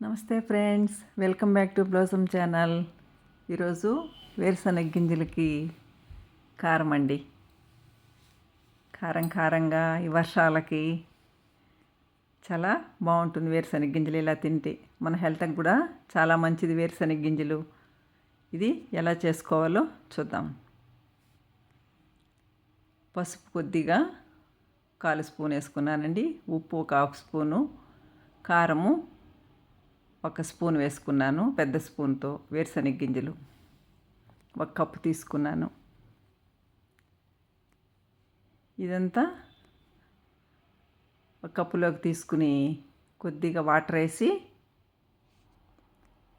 నమస్తే friends welcome back to blossom channel. ఈరోజు వేరుశనగ గింజలకి కారం అండి. కారం కారంగా ఈ వర్షాలకి చాలా బాగుంటుంది వేరుశనగ గింజలు ఇలా తింటే. మన హెల్త్కి కూడా చాలా మంచిది వేరుశనగ గింజలు. ఇది ఎలా చేసుకోవాలో చూద్దాం. పసుపు కొద్దిగా కాలు స్పూన్ వేసుకున్నానండి. ఉప్పు ఒక హాఫ్ స్పూను. కారము ఒక స్పూన్ వేసుకున్నాను పెద్ద స్పూన్తో వేరుశనగ గింజలు. ఒక కప్పు తీసుకున్నాను. ఇదంతా ఒక కప్పులోకి తీసుకుని కొద్దిగా వాటర్ వేసి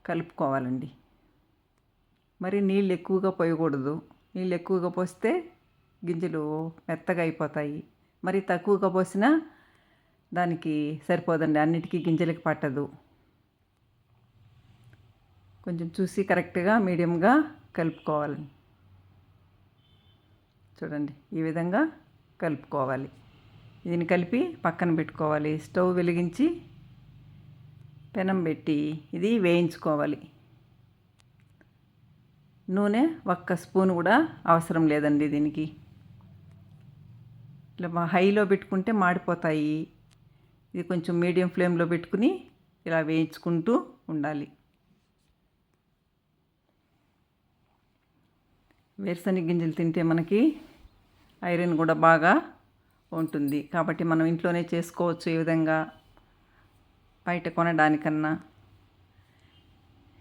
కలుపుకోవాలండి. మరి నీళ్ళు ఎక్కువగా పోయకూడదు. నీళ్ళు ఎక్కువగా పోస్తే గింజలు మెత్తగా అయిపోతాయి. మరి తక్కువగా పోసినా దానికి సరిపోదండి. అన్నిటికీ గింజలకి పట్టదు. కొంచెం చూసి కరెక్ట్గా మీడియంగా కలుపుకోవాలి. చూడండి ఈ విధంగా కలుపుకోవాలి. దీన్ని కలిపి పక్కన పెట్టుకోవాలి. స్టవ్ వెలిగించి పెనం పెట్టి ఇది వేయించుకోవాలి. నూనె ఒక్క స్పూన్ కూడా అవసరం లేదండి దీనికి. ఇలా హైలో పెట్టుకుంటే మాడిపోతాయి. ఇది కొంచెం మీడియం ఫ్లేమ్లో పెట్టుకుని ఇలా వేయించుకుంటూ ఉండాలి. వేరుశనగ గింజలు తింటే మనకి ఐరన్ కూడా బాగా ఉంటుంది. కాబట్టి మనం ఇంట్లోనే చేసుకోవచ్చు ఈ విధంగా. బయట కొనడానికన్నా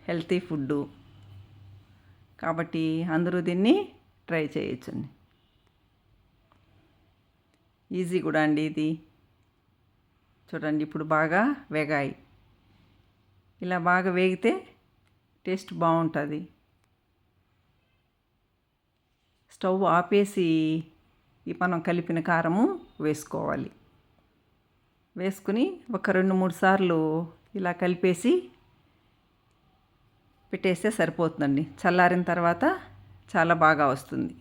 హెల్తీ ఫుడ్డు కాబట్టి అందరూ దీన్ని ట్రై చేయొచ్చండి. ఈజీ కూడా అండి ఇది. చూడండి ఇప్పుడు బాగా వేగాయి. ఇలా బాగా వేగితే టేస్ట్ బాగుంటుంది. స్టవ్ ఆపేసి ఈ మనం కలిపిన కారము వేసుకోవాలి. వేసుకుని ఒక రెండు మూడు సార్లు ఇలా కలిపేసి పెట్టేస్తే సరిపోతుందండి. చల్లారిన తర్వాత చాలా బాగా వస్తుంది.